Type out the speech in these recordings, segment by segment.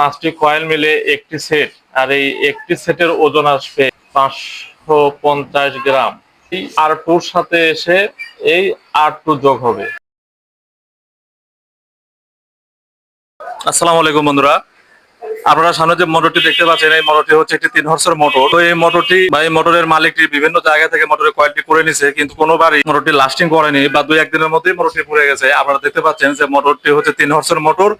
পাঁচটি কয়েল মিলে একটি সেট আর এই একটি সেটের ওজন আসবে পাঁচশো পঞ্চাশ গ্রাম। এই আর টুর সাথে এসে এই আর টু যোগ হবে। আসসালামু আলাইকুম বন্ধুরা। আপনারা সামনে যে মোটরটি দেখতে পাচ্ছেন, এই মোটরটি হচ্ছে একটি তিন হর্সের মোটর তো এই মোটরটি বা এই মোটরের মালিকটি বিভিন্ন জায়গা থেকে মোটরের কোয়ালিটি করে নিছে, কিন্তু কোনোবারই মোটরটি লাস্টিং করেনি বা দুই একদিনের মধ্যেই মোটরটি পুড়ে গেছে। আপনারা দেখতে পাচ্ছেন যে মোটরটি হচ্ছে তিন হর্সের মোটর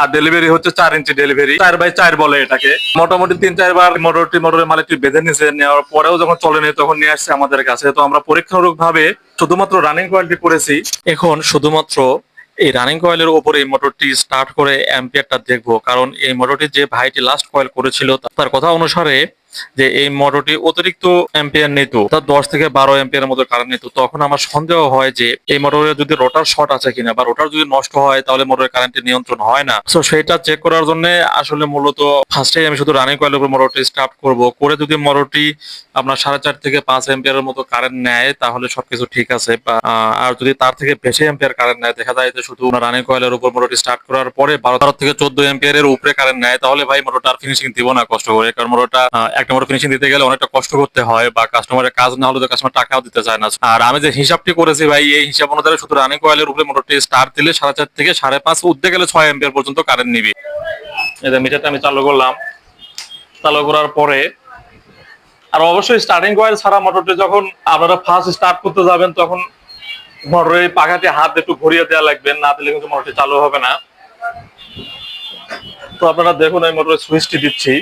আর ডেলিভারি হচ্ছে চার ইঞ্চি ডেলিভারি চার বাই চার বলে এটাকে। মোটামুটি তিন চারবার মোটরটি মোটরের মালিকটি বেঁধে নিছে, নেওয়ার পরেও যখন চলেনি তখন নিয়ে আসছে আমাদের কাছে। তো আমরা পরীক্ষামূলক ভাবে শুধুমাত্র রানিং কোয়ালিটি করেছি এখন শুধুমাত্র এই রানিং কয়েলের উপরে এই মোটরটি স্টার্ট করে অ্যাম্পিয়ারটা দেখব। কারণ এই মোটরটি যে ভাইটি লাস্ট কয়েল করেছিল, তার কথা অনুসারে যে এই মোটরটি অতিরিক্ত অ্যাম্পিয়ার নিত তার দশ থেকে বারো অ্যাম্পিয়ার মতো কারেন্ট নিত। তখন আমার সন্দেহ হয় যে এই মোটরের যদি রোটার শর্ট আছে কিনা বা রোটার যদি নষ্ট হয়, তাহলে মোটরের কারেন্টের নিয়ন্ত্রণ হয় না। তো সেটা চেক করার জন্য আসলে মূলত ফার্স্টে আমি শুধু রানিং কয়েলের উপর মোটরটি স্টার্ট করব। করে যদি মোটরটি আপনার সাড়ে চার থেকে পাঁচ অ্যাম্পিয়ারের মতো কারেন্ট নেয়, তাহলে সবকিছু ঠিক আছে। আর যদি তার থেকে বেশি অ্যাম্পিয়ার কারেন্ট নেয়, দেখা যায় যে শুধু রানিং কয়েলের উপর মোটরটি স্টার্ট করার পরে বারো থেকে চোদ্দ অ্যাম্পিয়ারের উপরে কারেন্ট নেয়, তাহলে ভাই মোটরটা ফিনিশিং দিব না কষ্ট করে। কারণ মোটরটা একটা মোটর ফিনিশিং দিতে গেলে অনেকটা কষ্ট করতে হয় বা কাস্টমারের কাজ না হলে তো কাস্টমার টাকাও দিতে চায় না। আর আমি যে হিসাবটি করেছি ভাই, এই হিসাব অনুযায়ী শুধু রানিং কয়েলের উপরে মোটরটি স্টার্ট দিলে সাড়ে চার থেকে সাড়ে পাঁচ উঠতে গেলে ছয় অ্যাম্পিয়ার পর্যন্ত কারেন্ট নিবি। যে মিটারটা আমি চালু করলাম। চালু করার পরে আর অবশ্যই স্টার্টিং কয়েল ছাড়া মোটরটি যখন আপনারা ফার্স্ট স্টার্ট করতে যাবেন, তখন মোটরের পাখাতে হাত একটু ঘুরিয়ে দেওয়া লাগবে, না দিলে কিন্তু মোটরটি চালু হবে না। তো আপনারা দেখুন, আমি মোটরের সুইচটি দিচ্ছি।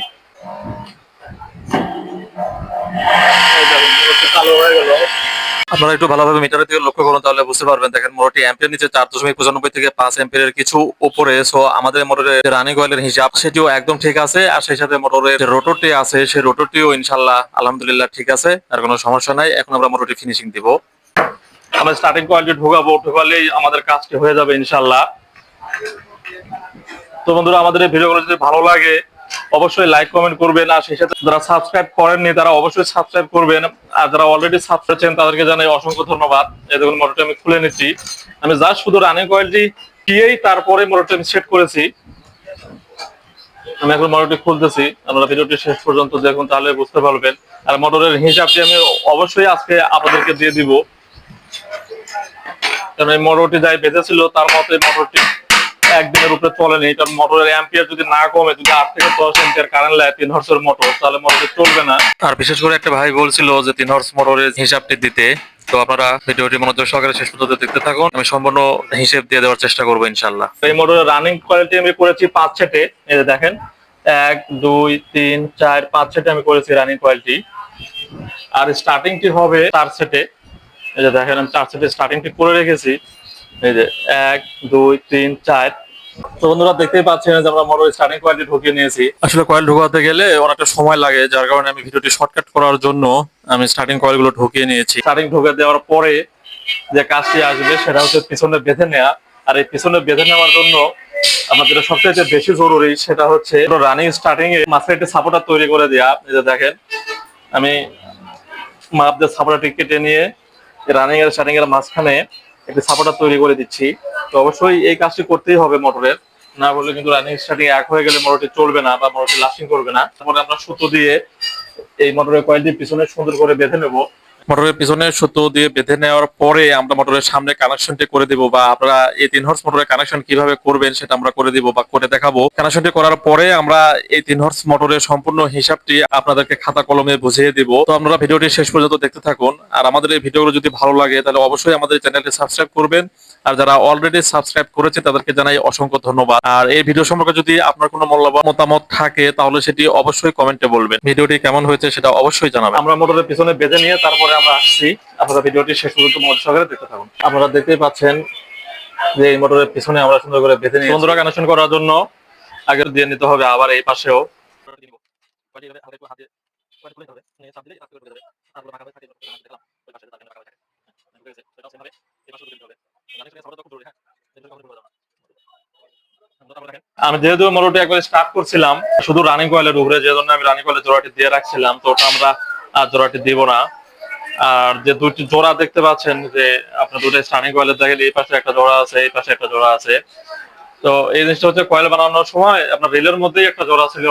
আপনারা একটু ভালোভাবে মিটারের দিকে লক্ষ্য করুন, তাহলে বুঝতে পারবেন। দেখেন মোটরটি অ্যাম্পিয়ার নিচে চার দশমিক পঁচানব্বই থেকে পাঁচ অ্যাম্পিয়ারের কিছু উপরে। সো আমাদের মোটরের রানিং অয়েলের হিসাব, সেটিও একদম ঠিক আছে। আর সেই সাথে মোটরের রোটরটি আছে, সেই রোটরটিও ইনশাল্লাহ আলহামদুলিল্লাহ ঠিক আছে। আর কোনো সমস্যা নাই। এখন আমরা মোটরটি ফিনিশিং দিব। আমরা স্টার্টিং কোয়ালিটি ঢোকাবো। ঢোকালেই আমাদের কাজটি হয়ে যাবে ইনশাল্লাহ তো বন্ধুরা, আমাদের এই ভিডিওগুলো যদি ভালো লাগে অবশ্যই লাইক কমেন্ট করবেন। আর সেই সাথে যারা সাবস্ক্রাইব করেননি, তারা অবশ্যই সাবস্ক্রাইব করবেন। আর যারা অলরেডি সাবস্ক্রাইব করেছেন তাদেরকে জানাই অসংখ্য ধন্যবাদ। এই দেখুন মোটরটি আমি খুলে নিচ্ছি। আমি জাস্ট শুধু রানিং কয়েলটি দিয়েই তারপরে মোটরটি আমি সেট করেছি। আমি এখন মোটরটি খুলতেছি। আপনারা ভিডিওটি শেষ পর্যন্ত দেখুন, তাহলে বুঝতে পারবেন। আর মোটরের হিসাবটি আমি অবশ্যই আজকে আপনাদেরকে দিয়ে দিব। কারণ এই মোটরটি যাই বেঁধেছিল তার মতে মোটরটি একদিনের উপরে চলে চলেনি কারণ মোটরের অ্যাম্পিয়ার যদি না কমে যদি আট থেকে দশ অ্যাম্পিয়ার কারেন্ট লাগে তিন হর্সের মোটর তাহলে মোটর চলবে না। আর বিশেষ করে একটা ভাই বলছিল যে তিন হর্স মোটরের হিসাবটি দিতে। তো আপনারা ভিডিওটি মনোযোগ সহকারে শেষ পর্যন্ত দেখতে থাকুন। আমি সম্পূর্ণ হিসেব দিয়ে দেওয়ার চেষ্টা করব ইনশাল্লাহ এই মোটরের রানিং কোয়ালিটি আমি করেছি পাঁচ সেটে। এই যে দেখেন এক দুই তিন চার পাঁচ সেটে আমি করেছি রানিং কোয়ালিটি আর স্টার্টিংটি হবে চার সেটে। এই যে দেখেন আমি চার সেটে স্টার্টিংটি করে রেখেছি। এই যে এক দুই তিন চার তো বন্ধুরা দেখতেই পাচ্ছেন যে আমরা মোটর স্টার্টিং কোয়ালিটি ঢুকিয়ে নিয়েছি। আসলে কয়েল ঢোকাতে গেলে অনেকটা সময় লাগে, যার কারণে আমি ভিডিওটি শর্টকাট করার জন্য আমি স্টার্টিং কয়েলগুলো ঢুকিয়ে নিয়েছি। স্টার্টিং ঢুকে দেওয়ার পরে যে কাজটি আসবে সেটা হচ্ছে পিছনে বেঁধে নেওয়া আর এই পিছনে বেঁধে নেওয়ার জন্য আমাদের সবচেয়ে বেশি জরুরি সেটা হচ্ছে রানিং স্টার্টিং এ মাঝখানে একটা সাপোর্টার তৈরি করে দেওয়া এই যে দেখেন, আমি মাপ দিয়ে সাপোর্টারটি কেটে নিয়ে রানিং এর স্টার্টিং এর মাঝখানে একটি সাপোর্টার তৈরি করে দিচ্ছি। তো অবশ্যই এই কাজটি করতেই হবে মোটরের। না বললে কিন্তু রানিং স্টার্টিং এক হয়ে গেলে মোটরটি চলবে না বা মোটরটি লাস্টিং করবে না। তারপরে আমরা সুতো দিয়ে এই মোটরের কয়েলটি পিছনে সুন্দর করে বেঁধে নেব। মোটরের পিছনে সুতো দিয়ে বেঁধে নেওয়ার পরে আমরা মোটরের সামনে কানেকশনটি করে দিব বা আপনারা এই তিন হর্স মোটরের কানেকশন কীভাবে করবেন সেটা আমরা করে দিব বা করে দেখাবো। কানেকশনটি করার পরে আমরা এই তিন হর্স মোটরের সম্পূর্ণ হিসাবটি আপনাদেরকে খাতা কলমে বুঝিয়ে দিব। তো আপনারা ভিডিওটি শেষ পর্যন্ত দেখতে থাকুন। আর আমাদের এই ভিডিওগুলো যদি ভালো লাগে তাহলে অবশ্যই আমাদের চ্যানেলটি সাবস্ক্রাইব করবেন। আর যারা অলরেডি সাবস্ক্রাইব করেছে তাদেরকে জানাই অসংখ্য ধন্যবাদ। আর এই ভিডিও সম্পর্কে যদি আপনার কোনো মূল্যবান মতামত থাকে তাহলে সেটি অবশ্যই কমেন্টে বলবেন। ভিডিওটি কেমন হয়েছে সেটা অবশ্যই জানাবেন। আমরা মোটরের পিছনে বেঁধে নিয়ে তারপরে আমরা আসছি। আপনারা ভিডিওটি শেষ পর্যন্ত মনোযোগ সহকারে দেখতে থাকুন। আপনারা দেখতেই পাচ্ছেন যে এই মোটরের পিছনে আমরা সুন্দর করে বেঁধে নিয়ে বন্ধুরা কানেকশন করার জন্য আগে দিয়ে নিতে হবে আবার এই পাশেও। আমি যেহেতু মোটরটি একবার স্টার্ট করছিলাম, শুধু রানিং কয়েলের উপরে যে জন্য আমি রানিং কয়েলের জোড়াটি দিয়ে রাখছিলাম, তো ওটা আমরা জোড়াটি দিব না। আর যে দুটি জোড়া দেখতে পাচ্ছেন যে আপনার দুটো স্টার্টিং কয়েলের দেখেন, এই পাশে একটা জোড়া আছে, এই পাশে একটা জোড়া আছে। তো এই জিনিসটা হচ্ছে কয়েল বানানোর সময় আপনার রেলের মধ্যেই একটা জোড়া ছিল,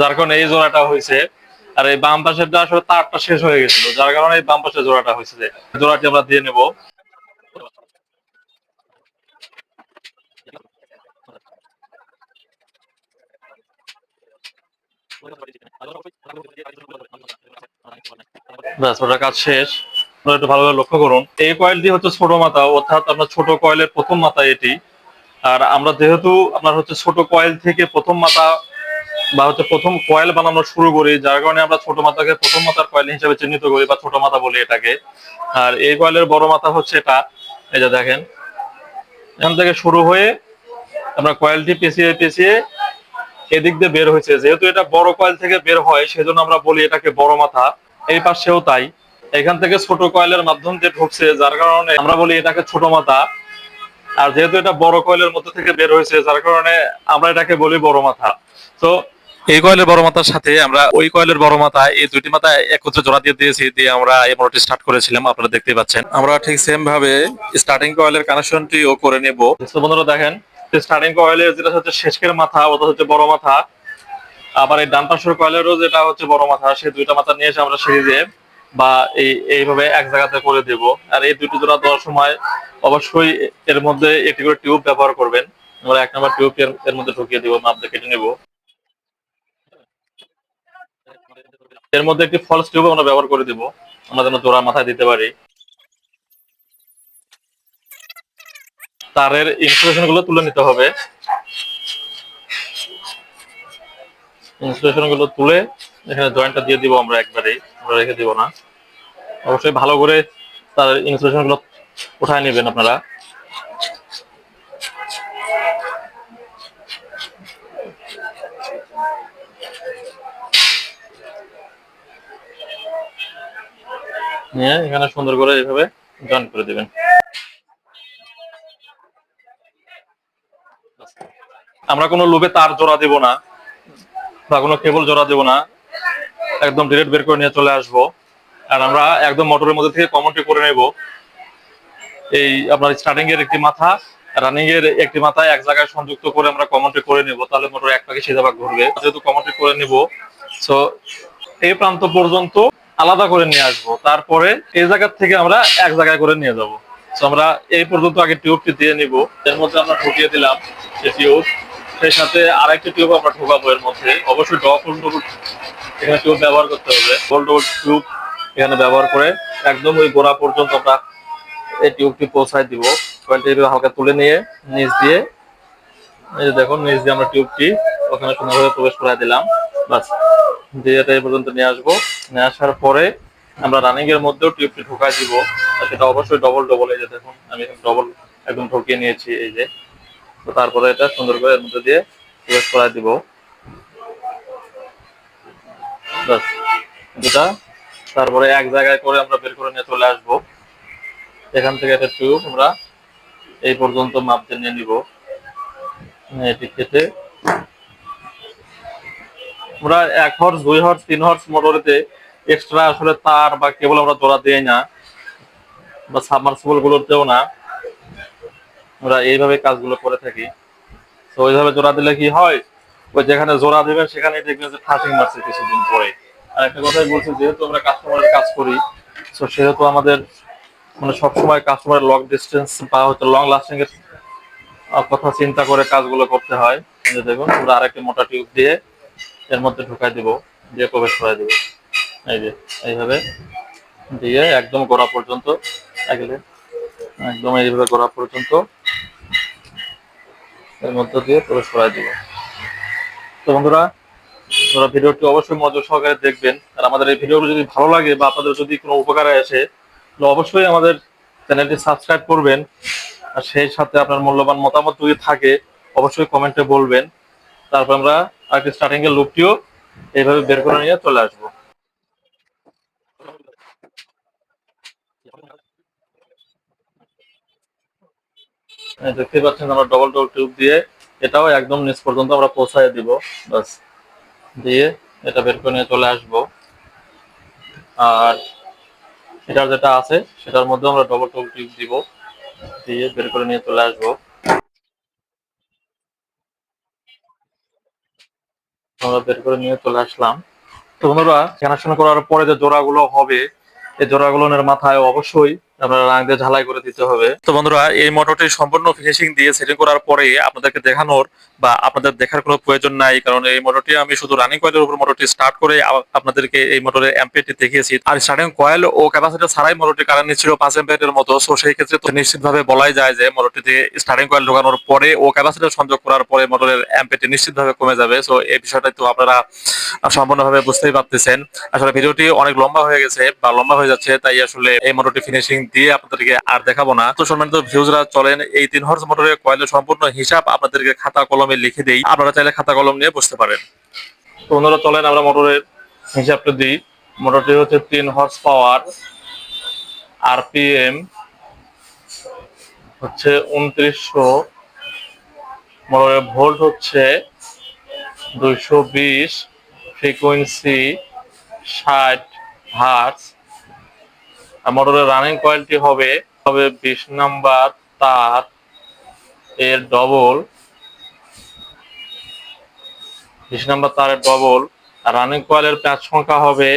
যার কারণে এই জোড়াটা হয়েছে। আর এই বাম পাশেরটা আসলে তারটা শেষ হয়ে গেছিল, যার কারণে এই বাম পাশের জোড়াটা হয়েছে। জোড়াটি আমরা দিয়ে নেব। কাজ শেষ। আপনারা একটু ভালোভাবে লক্ষ্য করুন। এই কয়েলটি হচ্ছে ছোট মাথা, অর্থাৎ আপনার ছোট কয়েলের প্রথম মাথা এটি। আর আমরা যেহেতু আপনার হচ্ছে ছোট কয়েল থেকে প্রথম মাথা বা হচ্ছে প্রথম কয়েল বানানো শুরু করি, যার কারণে আমরা ছোট মাথাকে প্রথম মাথার কয়েল হিসেবে চিহ্নিত করি বা ছোট মাথা বলি এটাকে। আর এই কয়েলের বড় মাথা হচ্ছে এটা। এই যে দেখেন, এখান থেকে শুরু হয়ে আমরা কয়েলটি পেঁচিয়ে পেঁচিয়ে এদিক দিয়ে বের হয়েছে। যেহেতু এটা বড় কয়েল থেকে বের হয়, সেজন্য আমরা বলি এটাকে বড় মাথা। এই পাশেও তাই। এখান থেকে ছোট কয়েলের মাধ্যম দিয়ে ঢুকছে, যার কারণে আমরা বলি এটাকে ছোট মাথা। আর যেহেতু এটা বড় কয়েলের মধ্যে থেকে বের হয়েছে, যার কারণে আমরা এটাকে বলি বড় মাথা। তো এই কয়েলের বড় মাথার সাথে আমরা ওই কয়েলের বড় মাথা, এই দুইটি মাথা একত্রে জোড়া দিয়ে দিয়েছি, দিয়ে আমরা এই মোটরটি স্টার্ট করেছিলাম, আপনারা দেখতে পাচ্ছেন। আমরা ঠিক সেম ভাবে স্টার্টিং কয়েলের কানেকশনটিও করে নেব। বন্ধুরা দেখেন স্টার্টিং কয়েলের যেটা হচ্ছে শেষকের মাথা, ওটা হচ্ছে বড় মাথা। আবার এই ডান পাশের কয়েলেরও যেটা হচ্ছে বড় মাথা সেই দুইটা মাথা নিয়ে এসে আমরা সিরিজে বা এই, এইভাবে এক জায়গাতে করে দেব। আর এই দুইটি জোড়া দেওয়ার সময় অবশ্যই এর মধ্যে একটি করে টিউব ব্যবহার করবেন। আমরা এক নম্বর টিউব এর মধ্যে ঢুকিয়ে দিব মাপ কেটে নেব। এর মধ্যে একটি ফলস টিউব আমরা ব্যবহার করে দিব। আমরা যেন জোড়া মাথায় দিতে পারি। তারের ইনসুলেশনগুলো তুলে নিতে হবে। ইনসুলেশনগুলো তুলে এখানে জয়েন্টটা দিয়ে দিব আমরা একবারেই, আমরা রেখে দিব না। অবশ্যই ভালো করে তার ইনসুলেশনগুলো উঠায় নেবেন আপনারা। নিয়ে এখানে সুন্দর করে এইভাবে জয়েন করে দিবেন। আমরা কোনো লোভে তার জোড়া দেব না বা কোনো কেবল জোড়া দেব না। একদম ডিরেক্ট বের করে নিয়ে চলে আসব। আর আমরা একদম মোটরের মধ্যে থেকে কমনটি করে নেব। এই আপনার স্টার্টিং এর একটি মাথা রানিং এর একটি মাথা এক জায়গায় সংযুক্ত করে আমরা কমনটি করে নেব। তাহলে মোটর এক পাকে সিধা ভাগ ঘুরবে যেহেতু কমনটি করে নেব সো এই প্রান্ত পর্যন্ত আলাদা করে নিয়ে আসব। তারপরে এই জায়গা থেকে আমরা এক জায়গায় করে নিয়ে যাব। তো আমরা এই পর্যন্ত আগে টিউবটি দিয়ে নিব। এর মধ্যে আমরা ঢুকিয়ে দিলাম এই টিউব সেই সাথে আরেকটি টিউব আমরা ঢোকাবো এর মধ্যে। অবশ্যই ডবল এখানে টিউব ব্যবহার করতে হবে। ডবল টিউব এখানে ব্যবহার করে একদম ওই গোড়া পর্যন্ত আমরা এই টিউবটি পৌঁছায় দিব। কয়েলটি হালকা তুলে নিয়ে নিচ দিয়ে, এই যে দেখুন, নিচ দিয়ে আমরা টিউবটি ওখানে সুন্দরভাবে প্রবেশ করে দিলাম। বাস, দিয়ে এটা এই পর্যন্ত নিয়ে আসব। নিয়ে আসার পরে আমরা রানিং এর মধ্যেও টিউবটি ঢোকায় দিব। সেটা অবশ্যই ডবল ডবল এই যে দেখুন, আমি ডবল একদম ঢুকিয়ে নিয়েছি এই যে। তো তারপরে এটা সুন্দর করে এর মধ্যে দিয়ে প্রবেশ করায় দিব। বাস দুটা। তারপরে এক জায়গায় করে আমরা বের করে নিয়ে চলে আসব। এখান থেকে একটা টিউব আমরা এই পর্যন্ত মাপ দিয়ে নিয়ে নিব। এটি কেটে আমরা এক হর্স দুই হর্স তিন হর্স মোটরেতে এক্সট্রা আসলে তার বা কেবল আমরা জোড়া দিই না বা সাবমার্সিবল গুলোতেও না। আমরা এইভাবে কাজগুলো করে থাকি। তো ওইভাবে জোড়া দিলে কি হয়? ওই যেখানে জোড়া দেবেন সেখানে দেখবেন যে ফাঁসিং মারছে কিছুদিন পরে। আর একটা কথাই বলছি, যেহেতু আমরা কাস্টমারের কাজ করি, তো সেহেতু আমাদের মানে সবসময় কাস্টমারের লং ডিস্টেন্স বা হচ্ছে লং লাস্টিং এর কথা চিন্তা করে কাজগুলো করতে হয়। দেখুন, আমরা আরেকটি মোটা টিউব দিয়ে এর মধ্যে ঢুকাই দিব, দিয়ে প্রবেশ করাই দিব। এই যে, এইভাবে দিয়ে একদম গোড়া পর্যন্ত একদম এইভাবে গোড়া পর্যন্ত এর মধ্যে দিয়ে প্রবেশ করাই দিব। তো বন্ধুরা আপনারা ভিডিওটি অবশ্যই মনোযোগ সহকারে দেখবেন। আর আমাদের এই ভিডিওগুলো যদি ভালো লাগে বা আপনাদের যদি কোনো উপকারে আসে তাহলে অবশ্যই আমাদের চ্যানেলটি সাবস্ক্রাইব করবেন। আর সেই সাথে আপনার মূল্যবান মতামত যদি থাকে, অবশ্যই কমেন্টে বলবেন। তারপর আমরা আরেকটি স্টার্টিং এর লুকটিও এইভাবে বের করে নিয়ে চলে আসব। হ্যাঁ, দেখতে পাচ্ছেন আমরা ডবল ডবল টিউব দিয়ে এটাও একদম নিচ পর্যন্ত আমরা পৌঁছায় দিব। বাস দিয়ে এটা বের করে নিয়ে চলে আসব। আর এটার যেটা আছে, সেটার মধ্যে আমরা ডবল টোল টিউব দিব। দিয়ে বের করে নিয়ে চলে আসব। আমরা বের করে নিয়ে চলে আসলাম। তো বন্ধুরা কানেকশন করার পরে যে জোড়াগুলো হবে, এই জোড়াগুলোর মাথায় অবশ্যই আপনারা রাং দিয়ে ঝালাই করে দিতে হবে। তো বন্ধুরা, এই মোটরটি সম্পূর্ণ ফিনিশিং দিয়ে সেটিং করার পরে আপনাদেরকে দেখানোর বা আপনাদের দেখার কোনো প্রয়োজন নাই, কারণ এই মোটরটি আমি শুধু রানিং কয়েলের উপর মোটরটি স্টার্ট করে আপনাদেরকে এই মোটরের অ্যাম্পিয়ারটি দেখিয়েছি। আর স্টার্টিং কয়েল ও ক্যাপাসিটার ছাড়াই মোটরটি কারেন্ট নিচ্ছিল পাঁচ অ্যাম্পিয়ারের মতো। সো সেই ক্ষেত্রে তো নিশ্চিতভাবে বলাই যায় যে মোটরটিতে স্টার্টিং কয়েল ঢোকানোর পরে ও ক্যাপাসিটার সংযোগ করার পরে মোটরের অ্যাম্পিয়ারটি নিশ্চিতভাবে কমে যাবে। সো এই বিষয়টা তো আপনারা সম্পূর্ণভাবে বুঝতেই পারতেছেন। আসলে ভিডিওটি অনেক লম্বা হয়ে গেছে বা লম্বা হয়ে যাচ্ছে, তাই আসলে এই মোটরটি ফিনিশিং দিয়ে আপনাদেরকে আর দেখাবো না। তো সম্মানিত ভিউজরা চলেন এই তিন হর্স মোটরের কয়েলের সম্পূর্ণ হিসাব আপনাদেরকে খাতা কলমে লিখে দেই। আপনারা চাইলে খাতা কলম নিয়ে বসতে পারেন। তো বন্ধুরা, চলেন আমরা মোটরের হিসাবটা দিই। মোটরটি হচ্ছে তিন হর্স পাওয়ার আরপিএম হচ্ছে উনত্রিশশো। মোটরের ভোল্ট হচ্ছে দুইশো বিশ ফ্রিকোয়েন্সি ষাট হার্স মোটরের রানিং কয়েলটি হবে হবে বিশ নাম্বার, তার এর ডবল বিশ নাম্বার তারের ডবল রানিং কয়েলের প্যাচ সংখ্যা হবে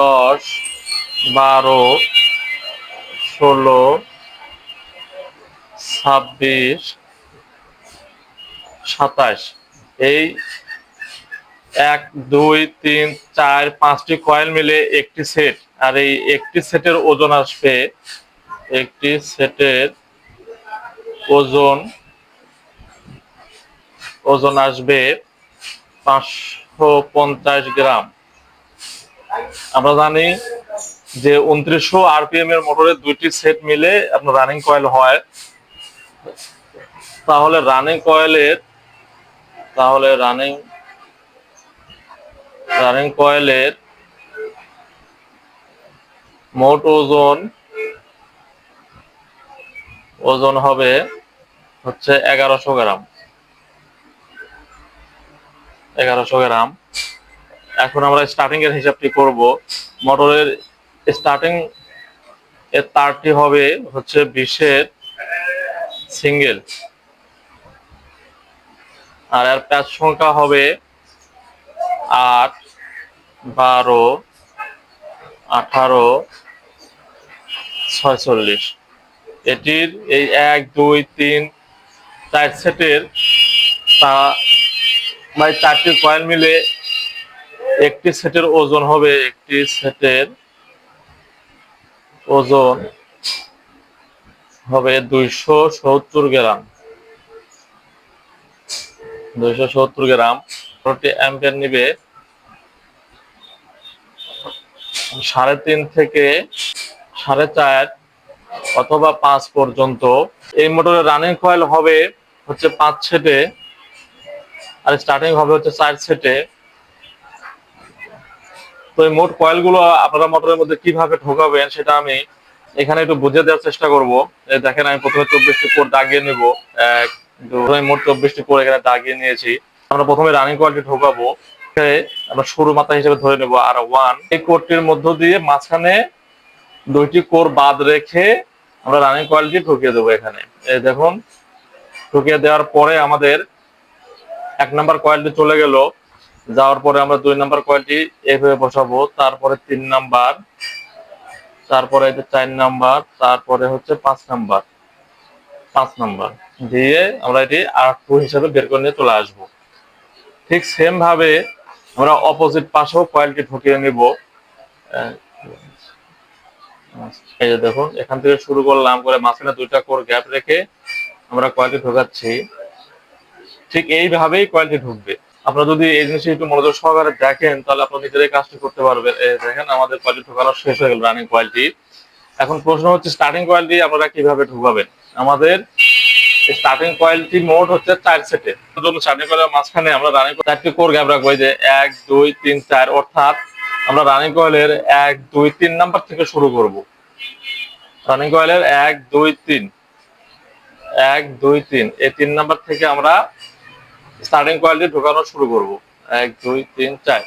দশ, বারো, ষোলো, ছাব্বিশ, সাতাশ। এই এক, দুই, তিন, চার, পাঁচটি কয়েল মিলে একটি সেট আর এই একটি সেটের ওজন আসবে, একটি সেটের ওজন ওজন আসবে পাঁচশো পঞ্চাশ গ্রাম। আমরা জানি যে উনত্রিশশো আরপিএম এর মোটরের দুইটি সেট মিলে আপনার রানিং কয়েল হয়। তাহলে রানিং কয়েলের তাহলে রানিং রানিং কয়েলের মোট ওজন ওজন হবে হচ্ছে এগারোশো গ্রাম। এগারোশো গ্রাম। এখন আমরা স্টার্টিং এর হিসাবটি করব। মোটরের স্টার্টিং এর তারটি হবে হচ্ছে বিশের সিঙ্গেল। আর এর প্যাচ সংখ্যা হবে আট। বারো, আঠারো, ছয়চল্লিশ। এটির এই এক, দুই, তিন, চার সেটের তা এই চারটি কয়েল মিলে একটি সেটের ওজন হবে, একটি সেটের ওজন হবে দুইশো সত্তর গ্রাম। দুইশো সত্তর গ্রাম। প্রতি অ্যাম্পিয়ার নিবে সাড়ে তিন থেকে সাড়ে চার অথবা পাঁচ পর্যন্ত। এই মোটরের রানিং কয়েল হবে হচ্ছে পাঁচ সেটে আর স্টার্টিং হবে হচ্ছে চার সেটে। তো এই মোট কয়েলগুলো আপনারা মোটরের মধ্যে কীভাবে ঢোকাবেন সেটা আমি এখানে একটু বুঝে দেওয়ার চেষ্টা করব। দেখেন আমি প্রথমে চব্বিশটি কোড দাগিয়ে নেব। মোট চব্বিশটি কোড এখানে দাগিয়ে নিয়েছি। আমরা প্রথমে রানিং কোয়ালিটি ঢোকাবো। আমরা সরু মাথা হিসেবে ধরে নেব আর ওয়ান এই কোডটির মধ্য দিয়ে মাঝখানে দুইটি কোর বাদ রেখে আমরা রানিং কোয়ালিটি ঢুকিয়ে দেবো এখানে। এই দেখুন, ঢুকিয়ে দেওয়ার পরে আমাদের এক নাম্বার কোয়ালিটি চলে গেল। যাওয়ার পরে আমরা দুই নাম্বার কোয়ালিটি এভাবে বসাবো, তারপরে তিন নাম্বার, তারপরে চার নাম্বার, তারপরে হচ্ছে পাঁচ নাম্বার। পাঁচ নাম্বার। দিয়ে আমরা এটি আর টু হিসাবে বের করে নিয়ে চলে আসব। ঠিক সেম ভাবে আমরা অপোজিট পাশেও কয়েলটি ঢুকিয়ে নিব। এই যে দেখুন, এখান থেকে শুরু করলাম, করে মাঝখানে দুইটা কোর গ্যাপ রেখে আমরা কয়েলটি ঢোকাচ্ছি ঠিক এইভাবেই কয়েলটি ঢুকবে আপনারা যদি এই জিনিসটা একটু মনোযোগ সহকারে দেখেন, তাহলে আপনারা নিজেরাই কাজটি করতে পারবেন। দেখেন, আমাদের কয়েলটি ঢোকানো শেষ হয়ে গেল রানিং কয়েলটি এখন প্রশ্ন হচ্ছে স্টার্টিং কয়েলটি আপনারা কীভাবে ঢুকাবেন আমাদের স্টার্টিং কয়েলটি মোট হচ্ছে চার সেটে জন্য স্টার্টিং কয়েলের মাঝখানে আমরা রানিং চারটি কোর গ্যাপ রাখব যে এক, দুই, তিন, চার, অর্থাৎ আমরা রানিং কয়েলের এক, দুই, তিন নাম্বার থেকে শুরু করব। রানিং কয়েলের এক, দুই, তিন। এক, দুই, তিন। এই তিন নাম্বার থেকে আমরা স্টার্টিং কোয়ালিটি ঢোকানো শুরু করব। এক, দুই, তিন, চার।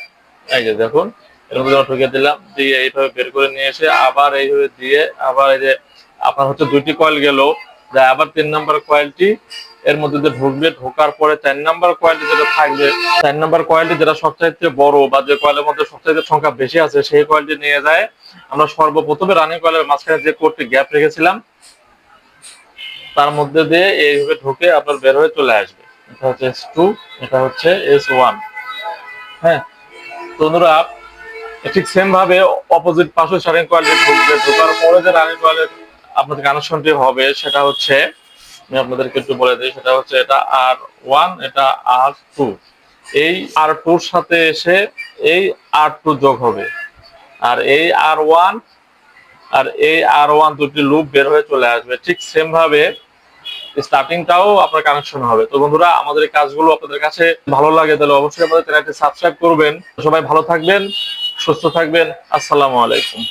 এই যে দেখুন এর মধ্যে ঢুকিয়ে দিলাম, দিয়ে এইভাবে বের করে নিয়ে এসে আবার এইভাবে দিয়ে আবার এই যে আপনার হচ্ছে দুইটি কয়েল গেল আবার তিন নাম্বার কয়েলটি এর মধ্যে যে ঢুকবে, ঢোকার পরে চার নাম্বার কোয়ালিটি যেটা থাকবে, চার নাম্বার কোয়ালিটি যেটা সবচাইতে বড় বা যে কয়েলের মধ্যে সবচাইতে সংখ্যা বেশি আছে, সেই কোয়ালিটি নিয়ে যায়। আমরা সর্বপ্রথমে রানিং কয়েলের মাঝখানে যে কোডটি গ্যাপ রেখেছিলাম, তার মধ্যে দিয়ে এইভাবে ঢুকে আপনার বের হয়ে চলে আসবে। এটা হচ্ছে এস টু এটা হচ্ছে এস ওয়ান হ্যাঁ তো বন্ধুরা, ঠিক সেম ভাবে অপোজিট পাশে শারিং কোয়ালিটি ঢুকবে, ঢোকার পরে যে রানিং কোয়ালিটি আপনাদের কানেকশনটি হবে সেটা হচ্ছে, আমি আপনাদেরকে একটু বলে দিই, সেটা হচ্ছে এটা আর ওয়ান এটা আর টু এই আর টুর সাথে এসে এই আর টু যোগ হবে। আর এই আর ওয়ান আর এই আর ওয়ান দুটি লুপ বের হয়ে চলে আসবে। ঠিক সেম ভাবে স্টার্টিংটাও আপনার কানেকশন হবে। তো বন্ধুরা, আমাদের এই কাজগুলো আপনাদের কাছে ভালো লাগে, তাহলে অবশ্যই আমাদের চ্যানেলটি সাবস্ক্রাইব করবেন। সবাই ভালো থাকবেন, সুস্থ থাকবেন। আসসালামু আলাইকুম।